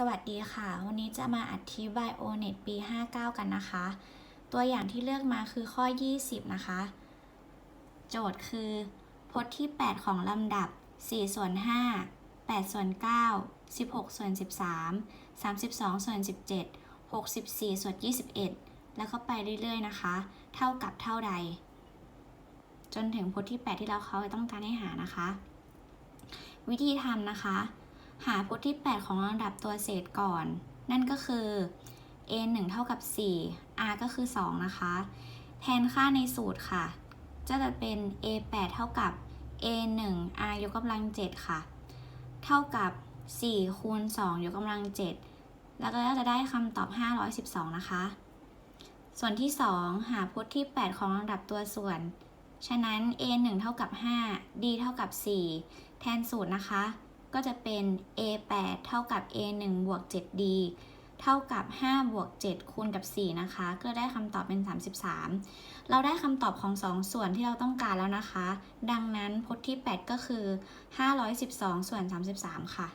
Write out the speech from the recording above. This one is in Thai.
สวัสดีค่ะ วันนี้จะมาอธิบาย ONET ปี 59 กันนะคะ ตัวอย่างที่เลือกมาคือข้อ 20 นะคะ โจทย์คือ พจน์ที่ 8 ของลำดับ 4 ส่วน 5 8 ส่วน 9 16 ส่วน 13 32 ส่วน 17 64 ส่วน 21 แล้วก็ไปเรื่อยๆนะคะ เท่ากับเท่าใด จนถึงพจน์ที่ 8 ที่เราเขาต้องการให้หานะคะ วิธีทำนะคะ หาพจน์ที่ 8 ของลำดับตัวเศษก่อน นั่นก็คือ a 1 เท่ากับ 4 r ก็คือ 2 นะคะ แทนค่าในสูตรค่ะ จะจะเป็น a 8เท่ากับ a 1 r ยกกำลัง 7 ค่ะ เท่ากับ 4 คูณ 2 ยกกำลัง 7 แล้วก็จะได้คำตอบ 512 นะคะ ส่วนที่ 2 หาพจน์ที่ 8 ของลำดับตัวส่วน ฉะนั้น a 1 เท่ากับ 5 d เท่ากับ 4 แทนสูตรนะคะ ก็จะเป็น a 8เท่ากับ a 1บวก 7d เท่ากับ 5 บวก 7 คูณกับ 4 นะคะ ก็ได้คำตอบเป็น 33 เราได้คำตอบของ 2 ส่วนที่เราต้องการแล้วนะคะ ดังนั้นพจน์ที่ 8 ก็คือ 512 ส่วน 33 ค่ะ